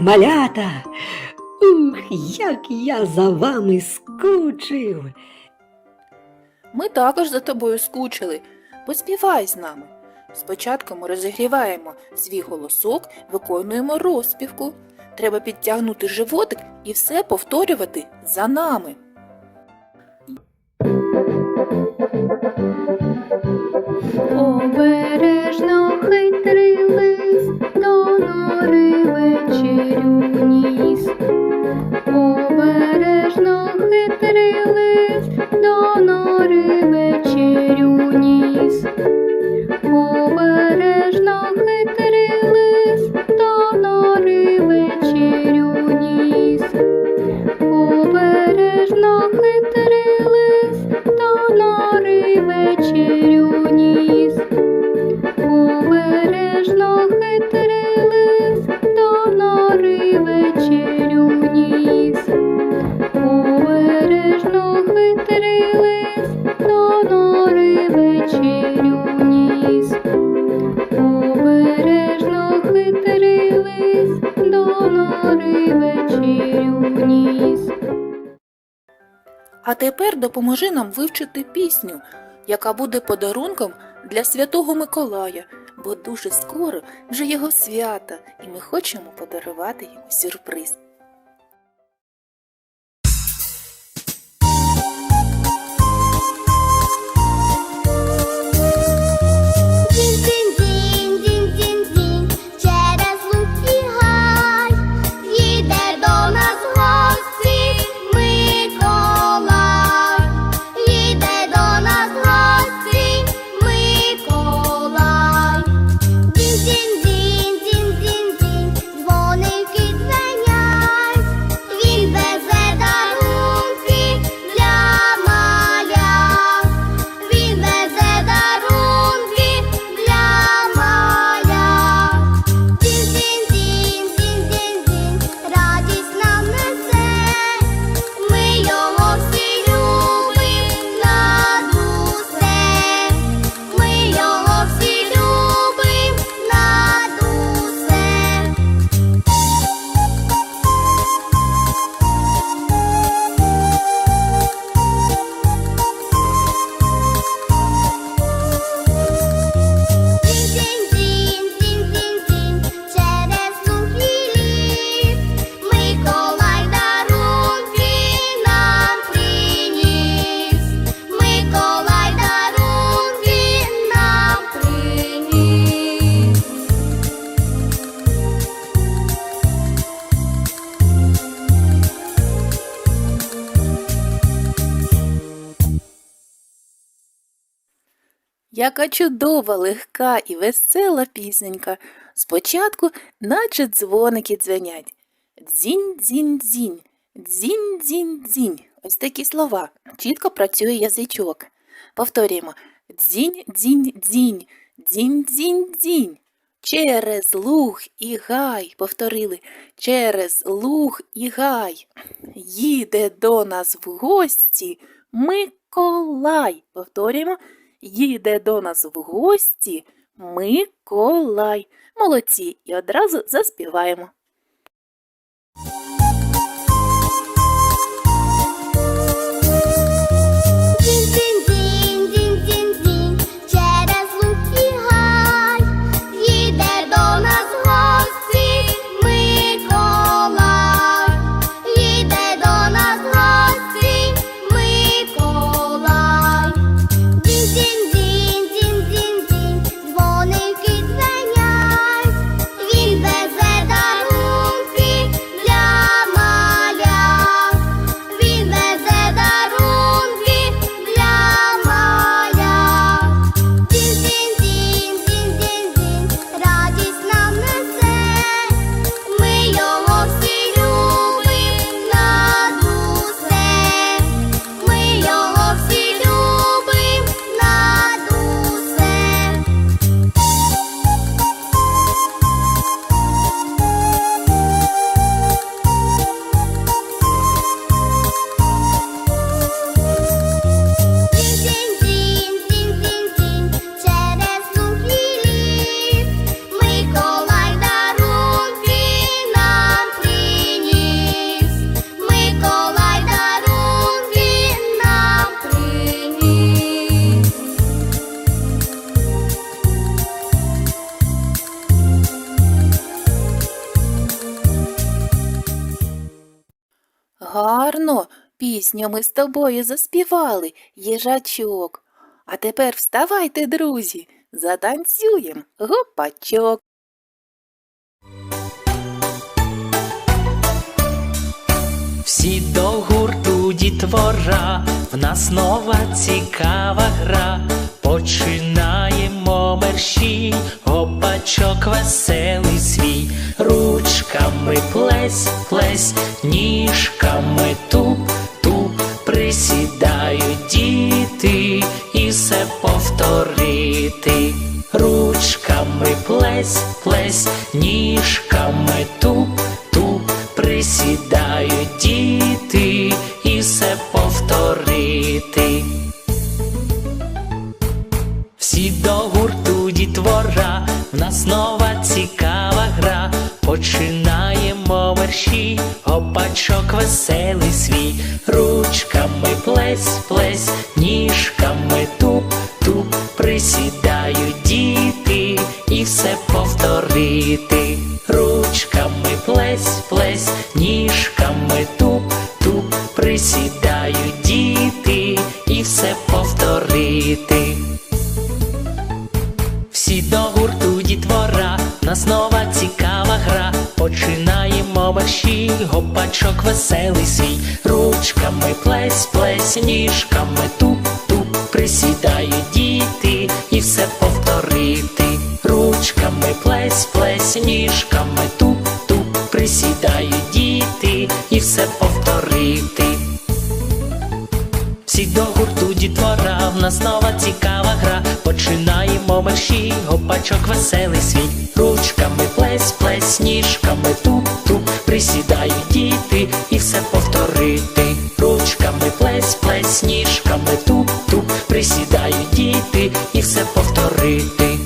Малята! Ух, як я за вами скучив. Ми також за тобою скучили. Поспівай з нами. Спочатку ми розігріваємо свій голосок, виконуємо розпівку. Треба підтягнути животик і все повторювати за нами. Обережно хитрий тепер допоможи нам вивчити пісню, яка буде подарунком для Святого Миколая, бо дуже скоро вже його свята, і ми хочемо подарувати йому сюрприз. Яка чудова, легка і весела пісенька. Спочатку, наче дзвоники дзвенять. Дзінь-дзінь-дзінь, дзінь-дзінь-дзінь. Ось такі слова. Чітко працює язичок. Повторюємо. Дзінь-дзінь-дзінь, дзінь-дзінь-дзінь. Через луг і гай. Повторили. Через луг і гай. Їде до нас в гості Миколай. Повторюємо. Їде до нас в гості Миколай. Молодці, і одразу заспіваємо. Гарно пісню ми з тобою заспівали, їжачок. А тепер вставайте, друзі, затанцюєм гопачок. Всі до гурту дітвора, в нас нова цікава гра. Починаємо мерщій, гопачок веселий свій, ручками плесь, плесь, ніжками повторити. Ручками плесь, плесь, ніжками туп, туп, присідають діти і все повторити. Всі до гурту дітвора, в нас нова цікава гра. Починаємо мерщі, гопачок веселий свій, ручками плесь, плесь, нас нова цікава гра. Починаємо мерщій, гопачок веселий свій, ручками плесь, плесь, ніжками туп, туп, присідають діти і все повторити. Ручками плесь, плесь, ніжками туп, туп, присідають діти і все повторити. Всі до гурту дітвора, в нас нова цікава гра. Мерщій, гопачок веселий свій. Ручками плесь, плесь, ніжками туп, туп, присідають діти і все повторити. Ручками плесь, плесь, ніжками туп, туп, присідають діти і все повторити.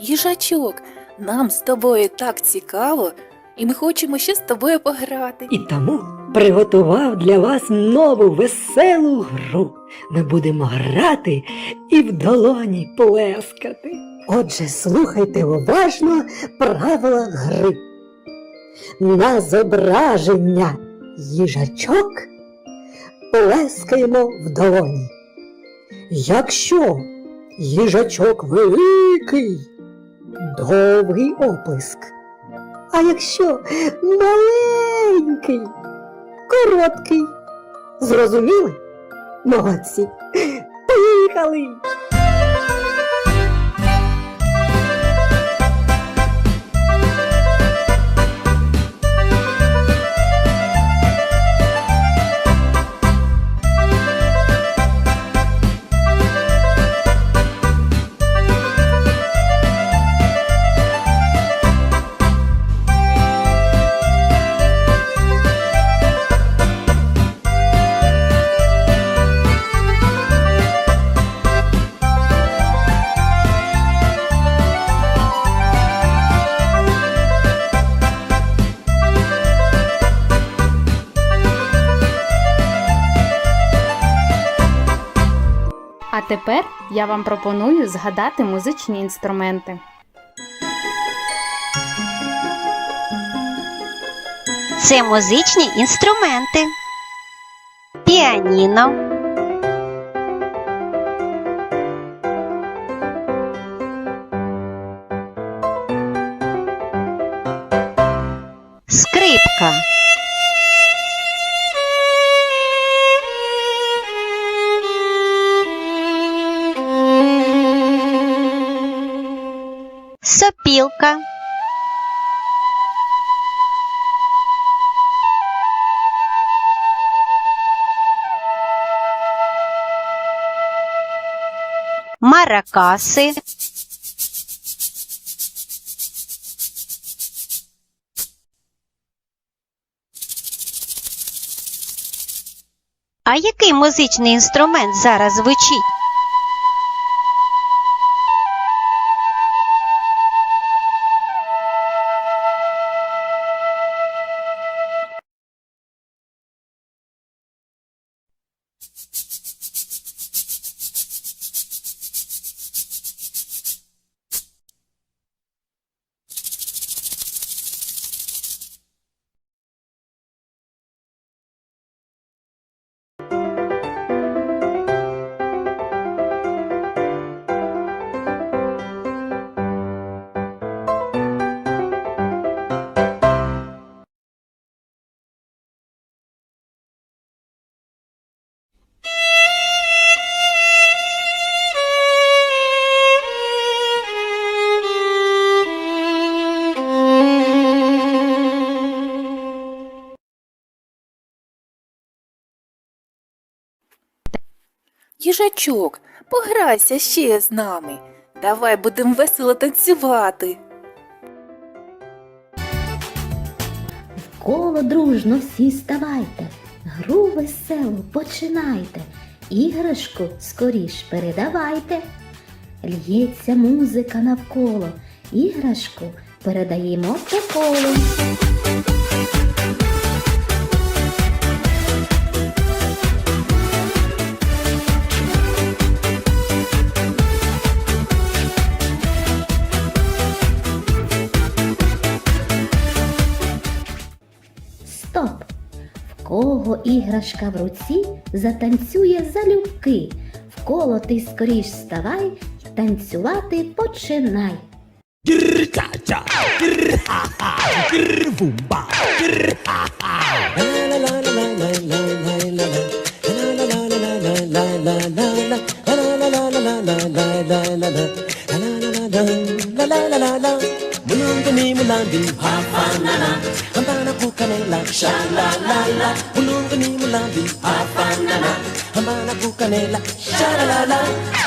Їжачок, нам з тобою так цікаво, і ми хочемо ще з тобою пограти. І тому приготував для вас нову веселу гру. Ми будемо грати і в долоні плескати. Отже, слухайте уважно правила гри. На зображення їжачок плескаємо в долоні. Якщо їжачок великий, довгий оплеск. А якщо маленький, короткий. Зрозуміли? Молодці. Поїхали! Тепер я вам пропоную згадати музичні інструменти. Це музичні інструменти. Піаніно. Маракаси. А який музичний інструмент зараз звучить? Їжачок, пограйся ще з нами. Давай будемо весело танцювати. Коло дружно всі ставайте, гру веселу починайте, іграшку скоріш передавайте. Л'ється музика навколо, іграшку передаємо по колу. Іграшка в руці затанцює залюбки. В коло ти скоріш ставай, танцювати починай. Mulungani mulambi hafanana Hambana kukanela shalalala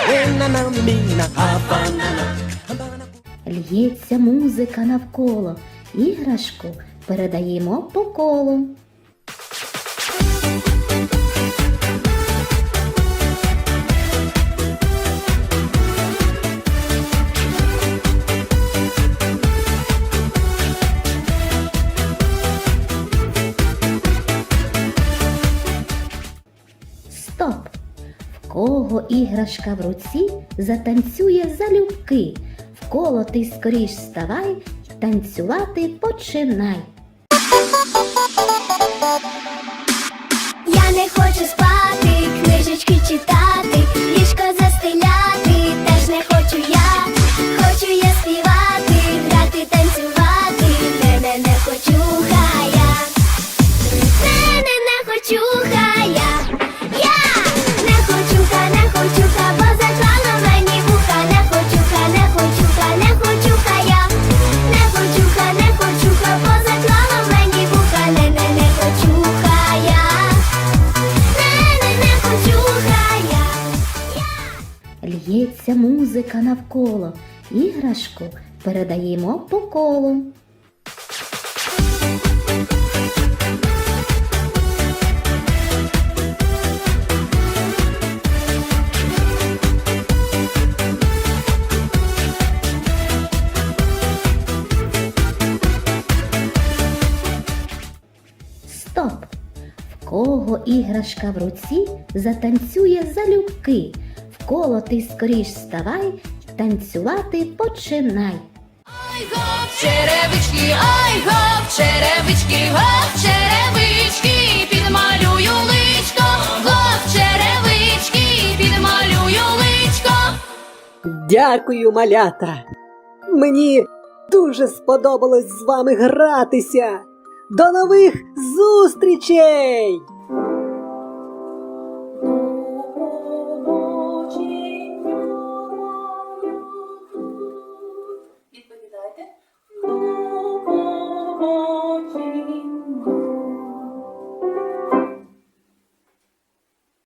Wena na mina hafanana Hambana Л'ється музика навколо, іграшку передаємо по колу. Кого іграшка в руці затанцює залюбки. Коло ти скоріш ставай, танцювати починай. Я не хочу спати, книжечки читати, ліжко застеляти, теж не хочу я. Хочу я співати, музика навколо, іграшку передаємо по колу. Стоп! В кого іграшка в руці затанцює залюбки. Коло ти скоріш ставай, танцювати починай. Ой, гоп, черевички, ой, гоп, черевички, гоп, черевички, підмалюю личко, гоп, черевички, підмалюю личко. Дякую, малята. Мені дуже сподобалось з вами гратися. До нових зустрічей!